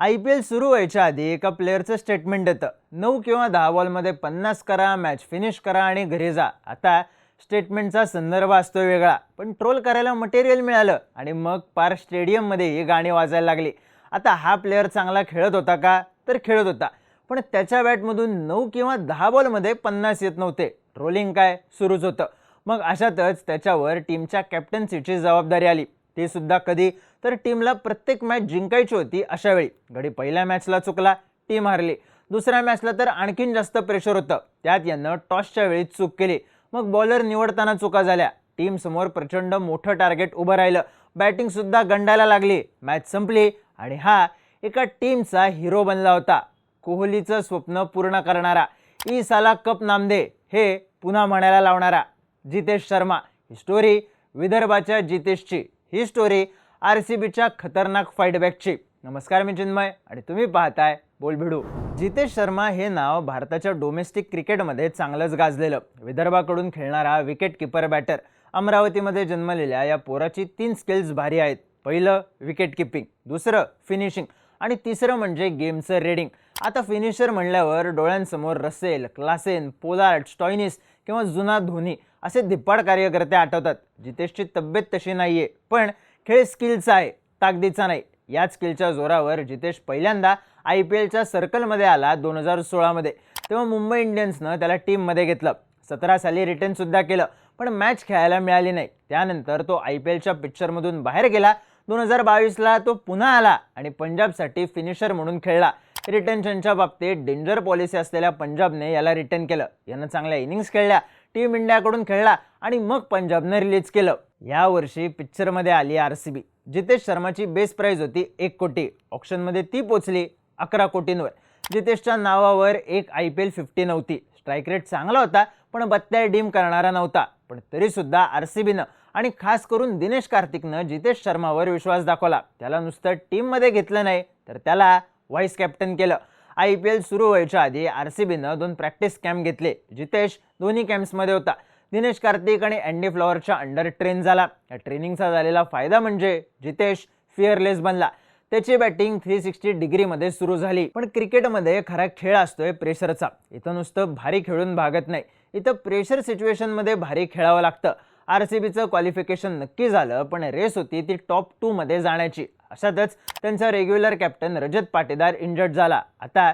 I P L सुरू व्हायच्या आधी एका प्लेअरचं स्टेटमेंट येतं. नऊ किंवा दहा बॉलमध्ये पन्नास करा मॅच फिनिश करा आणि घरी जा. आता स्टेटमेंटचा संदर्भ असतो वेगळा. पण ट्रोल करायला मटेरियल मिळालं आणि मग पार स्टेडियममध्ये ही गाणी वाजायला लागली. आता हा प्लेअर चांगला खेळत होता का? तर खेळत होता. पण त्याच्या बॅटमधून नऊ किंवा दहा बॉलमध्ये पन्नास येत नव्हते. ट्रोलिंग काय? सुरूच होतं. मग अशातच त्याच्यावर टीमच्या कॅप्टन्सीची जबाबदारी आली. ते सुद्धा कधी? तर टीमला प्रत्येक मॅच जिंकायची होती अशावेळी घडी पहिल्या मॅचला चुकला टीम हारली. दुसऱ्या मॅचला तर आणखीन जास्त प्रेशर होतं. त्यात यानं टॉसच्या वेळी चूक केली. मग बॉलर निवडताना चुका झाल्या. टीम समोर प्रचंड मोठं टार्गेट उभं राहिलं. बॅटिंग सुद्धा गंडायला लागली. मॅच संपली आणि हा एका टीमचा हिरो बनला होता. कोहलीचं स्वप्न पूर्ण करणारा. ई साला कप नामदे हे पुन्हा म्हणायला लावणारा. जितेश शर्मा. ही स्टोरी विदर्भाच्या जितेशची. ही स्टोरी आर सी बीच्या खतरनाक फाईटबॅकची नमस्कार मी चिन्मय आणि तुम्ही पाहताय बोलभिडू. जितेश शर्मा हे नाव भारताच्या डोमेस्टिक क्रिकेटमध्ये चांगलंच गाजलेलं. विदर्भाकडून खेळणारा विकेट किपर बॅटर अमरावतीमध्ये जन्मलेल्या या पोराची तीन स्किल्स भारी आहेत. पहिलं विकेट किपिंग दुसरं फिनिशिंग आणि तिसरं म्हणजे गेमचं रेडिंग आता फिनिशर म्हणल्यावर डोळ्यांसमोर रसेल क्लासेन पोलार्ड स्टॉयनिस किंवा जुना धोनी असे धिप्पाड कार्यकर्ते आठवतात. जितेशची तब्येत तशी नाही आहे पण खेळ स्किलचा आहे ताकदीचा नाही. याच स्किलच्या जोरावर जितेश पहिल्यांदा आय पी एलच्या सर्कलमध्ये आला दोन हजार सोळामध्ये. तेव्हा मुंबई इंडियन्सनं त्याला टीममध्ये घेतलं. सतरा साली रिटर्नसुद्धा केलं पण मॅच खेळायला मिळाली नाही. त्यानंतर तो आय पी एलच्या पिक्चरमधून बाहेर गेला. दोन हजार बावीसला तो पुन्हा आला आणि पंजाबसाठी फिनिशर म्हणून खेळला. रिटेन्शनच्या बाबतीत डेंजर पॉलिसी असलेल्या पंजाबने याला रिटर्न केलं. यानं चांगल्या इनिंग्स खेळल्या. टीम इंडियाकडून खेळला आणि मग पंजाबनं रिलीज केलं. यावर्षी पिक्चरमध्ये आली आर सी बी जितेश शर्माची बेस प्राईज होती एक कोटी. ऑप्शनमध्ये ती पोचली अकरा कोटींवर. जितेशच्या नावावर एक आय पी एल फिफ्टी नव्हती. स्ट्राईक रेट चांगला होता पण बत्त्या डीम करणारा नव्हता. पण तरीसुद्धा आर सी बीनं आणि खास करून दिनेश कार्तिकनं जितेश शर्मावर विश्वास दाखवला. त्याला नुसतं टीममध्ये घेतलं नाही तर त्याला व्हाईस कॅप्टन केलं. आय पी एल सुरू व्हायच्या आधी आर सी बीनं दोन प्रॅक्टिस कॅम्प घेतले. जितेश दोन्ही कॅम्प्समध्ये होता. दिनेश कार्तिक आणि अँडी फ्लॉवरच्या अंडर ट्रेन झाला. या ट्रेनिंगचा झालेला फायदा म्हणजे जितेश फिअरलेस बनला. त्याची बॅटिंग थ्री सिक्स्टी डिग्रीमध्ये सुरू झाली. पण क्रिकेटमध्ये खरा खेळ असतोय प्रेशरचा. इथं नुसतं भारी खेळून भागत नाही. इथं प्रेशर सिच्युएशनमध्ये भारी खेळावं लागतं. आर सी बीचं क्वालिफिकेशन नक्की झालं पण रेस होती ती टॉप टूमध्ये जाण्याची. अशातच त्यांचा regular captain Rajat Patidar injured झाला. आता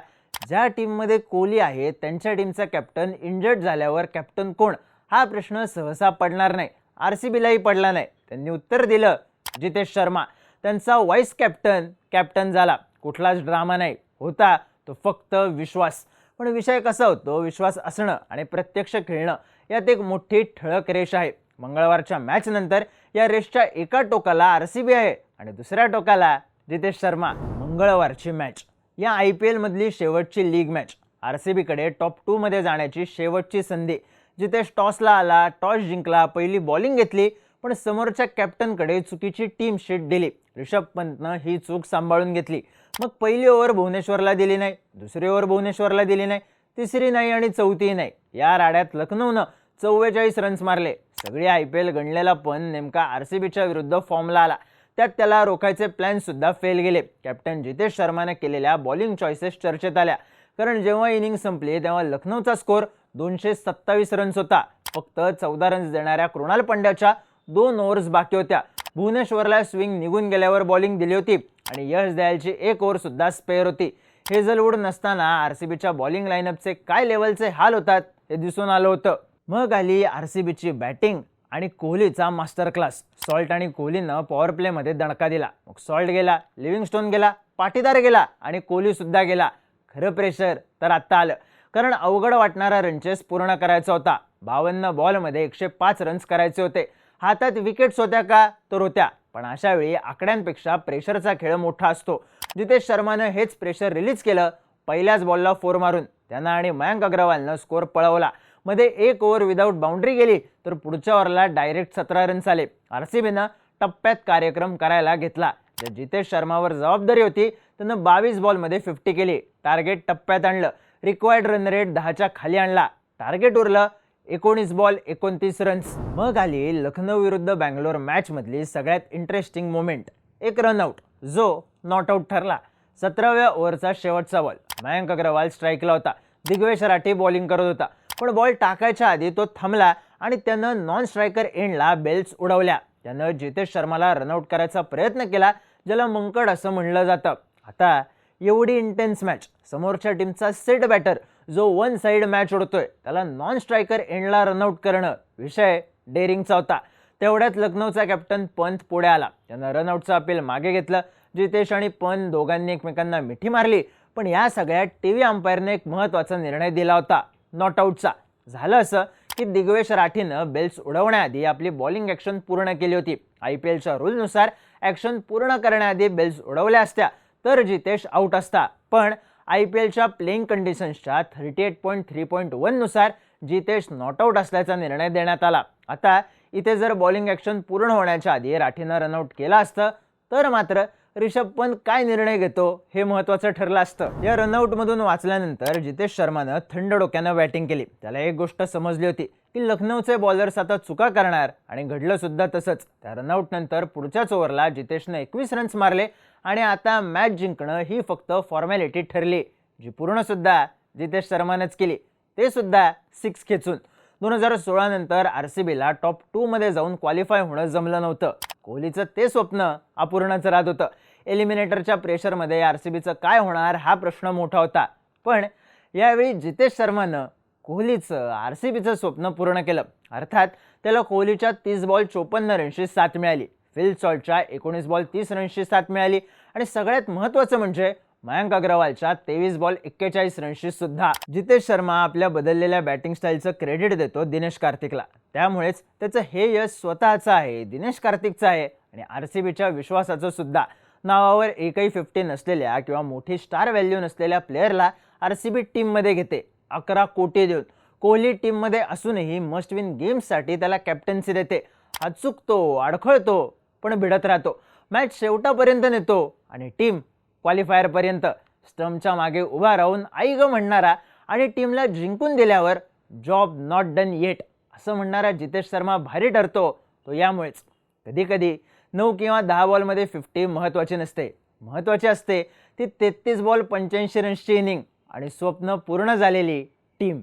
ज्या टीममध्ये कोहली आहे त्यांच्या टीमचा कॅप्टन इंजर्ड झाल्यावर कॅप्टन कोण? हा प्रश्न सहसा पडणार नाही. आर सी बीलाही पडला नाही. त्यांनी उत्तर दिलं जितेश शर्मा. त्यांचा व्हाईस कॅप्टन कॅप्टन झाला. कुठलाच ड्रामा नाही. होता तो फक्त विश्वास. पण विषय कसा होतो? विश्वास असणं आणि प्रत्यक्ष खेळणं यात एक मोठी ठळक रेष आहे. मंगळवारच्या मॅचनंतर या रेषच्या एका टोकाला आर सी बी आहे आणि दुसऱ्या टोकाला जितेश शर्मा. मंगळवारची मॅच या आय पी एलमधली शेवटची लीग मॅच. आर सी बीकडे टॉप टूमध्ये जाण्याची शेवटची संधी. जितेश टॉसला आला टॉस जिंकला पहिली बॉलिंग घेतली पण समोरच्या कॅप्टनकडे चुकीची टीम शीट दिली. ऋषभ पंतनं ही चूक सांभाळून घेतली. मग पहिली ओव्हर भुवनेश्वरला दिली नाही दुसरी ओव्हर भुवनेश्वरला दिली नाही तिसरी नाही आणि चौथी नाही. या राड्यात लखनौनं चव्वेचाळीस रन्स मारले. सगळी आय पी एल गणलेला पण नेमका आर सी बीच्या विरुद्ध फॉर्मला आला. त्यात त्याला रोखायचे प्लॅन सुद्धा फेल गेले. कॅप्टन जितेश शर्माने केलेल्या बॉलिंग चॉईसेस चर्चेत आल्या. कारण जेव्हा इनिंग संपली तेव्हा लखनौचा स्कोर दोनशे सत्तावीस रन्स होता. फक्त चौदा रन्स देणाऱ्या कृणाल पंड्याच्या दोन ओव्हर्स बाकी होत्या. भुवनेश्वरला स्विंग निघून गेल्यावर बॉलिंग दिली होती. आणि यश दयालची एक ओव्हर सुद्धा स्पेअर होती. हेझलवूड नसताना आर सी बीच्या बॉलिंग लाईनअपचे काय लेवलचे हाल होतात हे दिसून आलं होतं. मग आली आर सी बीची बॅटिंग आणि कोहलीचा मास्टर क्लास. सॉल्ट आणि कोहलीनं पॉवर प्लेमध्ये दणका दिला. मग सॉल्ट गेला लिव्हिंगस्टोन गेला पाटीदार गेला आणि कोहलीसुद्धा गेला. खरं प्रेशर तर आत्ता आलं. कारण अवघड वाटणारा रनचेस पूर्ण करायचा होता. बावन्न बॉलमध्ये एकशे पाच रन्स करायचे होते. हातात विकेट्स होत्या का? तर होत्या. पण अशा वेळी आकड्यांपेक्षा प्रेशरचा खेळ मोठा असतो. जितेश शर्मानं हेच प्रेशर रिलीज केलं पहिल्याच बॉलला फोर मारून. त्यांना आणि मयांक अग्रवालनं स्कोअर पळवला. मध्ये एक ओव्हर विदाऊट बाउंड्री गेली तर पुढच्या ओव्हरला डायरेक्ट सतरा रन्स आले. आर सी बीनं टप्प्यात कार्यक्रम करायला घेतला. तर जितेश शर्मावर जबाबदारी होती त्यानं बावीस बॉलमध्ये फिफ्टी केली. टार्गेट टप्प्यात आणलं. रिक्वायर्ड रन रेट दहाच्या खाली आणला. टार्गेट उरलं एकोणीस बॉल एकोणतीस रन्स. मग आली लखनौ विरुद्ध बँगलोर मॅचमधली सगळ्यात इंटरेस्टिंग मोमेंट एक रनआउट जो नॉट आऊट ठरला. सतराव्या ओव्हरचा शेवटचा बॉल मयांक अग्रवाल स्ट्राईकला होता. दिग्वेश राठी बॉलिंग करत होता. पण बॉल टाकायच्या आधी तो थांबला आणि त्यानं नॉन स्ट्रायकर एंडला बेल्स उडवल्या. त्यानं जितेश शर्माला रनआउट करायचा प्रयत्न केला ज्याला मंकड असं म्हणलं जातं. आता एवढी इंटेन्स मॅच समोरच्या टीमचा सेट बॅटर जो वन साईड मॅच उडतोय त्याला नॉन स्ट्रायकर एंडला रनआउट करणं विषय डेअरिंगचा होता. तेवढ्यात लखनौचा कॅप्टन पंत पुढे आला. त्यानं रनआउटचं अपील मागे घेतलं. जितेश आणि पंत दोघांनी एकमेकांना मिठी मारली. पण या सगळ्यात टी व्ही अंपायरने एक महत्त्वाचा निर्णय दिला होता. नॉट आऊटचा झालं असं की दिग्वेश राठीनं बेल्स उडवण्याआधी आपली बॉलिंग ॲक्शन पूर्ण केली होती. आय पी एलच्या रूलनुसार ॲक्शन पूर्ण करण्याआधी बेल्स उडवल्या असत्या. तर जितेश आऊट असता. पण आय पी एलच्या playing कंडिशन्सच्या thirty eight point three point वननुसार Jitesh not out असल्याचा निर्णय देण्यात आला. आता इथे जर बॉलिंग ॲक्शन पूर्ण होण्याच्या आधी राठीनं रनआउट केलं असतं तर मात्र रिषभ पंत काय निर्णय घेतो हे महत्त्वाचं ठरलं असतं. या रनआउटमधून वाचल्यानंतर जितेश शर्मानं थंड डोक्यानं बॅटिंग केली. त्याला एक गोष्ट समजली होती की लखनौचे बॉलर्स आता चुका करणार आणि घडलं सुद्धा तसंच. त्या रनआउट नंतर पुढच्याच ओव्हरला जितेशनं एकवीस रन्स मारले आणि आता मॅच जिंकणं ही फक्त फॉर्मॅलिटी ठरली जी पूर्णसुद्धा जितेश शर्मानंच केली. ते सुद्धा सिक्स खेचून. दोन हजार सोळानंतर आर सी बीला टॉप टूमध्ये जाऊन क्वालिफाय होणं जमलं नव्हतं. कोहलीचं ते स्वप्न अपूर्णच राहत होतं. एलिमिनेटरच्या प्रेशरमध्ये आर सी बीचं काय होणार हा प्रश्न मोठा होता. पण यावेळी जितेश शर्मानं कोहलीचं आर सी बीचं स्वप्न पूर्ण केलं. अर्थात त्याला कोहलीच्या तीस बॉल चोपन्न रनशी साथ मिळाली. फिल सॉल्टच्या एकोणीस बॉल तीस रनशी साथ मिळाली. आणि सगळ्यात महत्त्वाचं म्हणजे मयांक अग्रवालच्या तेवीस बॉल एक्केचाळीस रनशी सुद्धा. जितेश शर्मा आपल्या बदललेल्या बॅटिंग स्टाईलचं क्रेडिट देतो दिनेश कार्तिकला. त्यामुळेच त्याचं हे यश स्वतःचं आहे दिनेश कार्तिकचं आहे आणि आर सी बीच्या विश्वासाचं सुद्धा. नावावर एकही फिफ्टी नसलेल्या किंवा मोठी स्टार व्हॅल्यू नसलेल्या प्लेअरला आर सी बी टीममध्ये घेते अकरा कोटी देऊन. कोहली टीममध्ये असूनही मस्ट विन गेम्ससाठी त्याला कॅप्टन्सी देते. हा चुकतो अडखळतो पण भिडत राहतो. मॅच शेवटापर्यंत नेतो आणि टीम क्वालिफायरपर्यंत स्टम्पच्या मागे उभा राहून आई ग म्हणणारा आणि टीमला जिंकून दिल्यावर जॉब नॉट डन येट असं म्हणणारा जितेश शर्मा भारी ठरतो तो यामुळेच. कधीकधी नऊ किंवा दहा बॉलमध्ये फिफ्टी महत्त्वाची नसते. महत्त्वाची असते ती तेहतीस बॉल पंच्याऐंशी रन्सची इनिंग आणि स्वप्न पूर्ण झालेली टीम.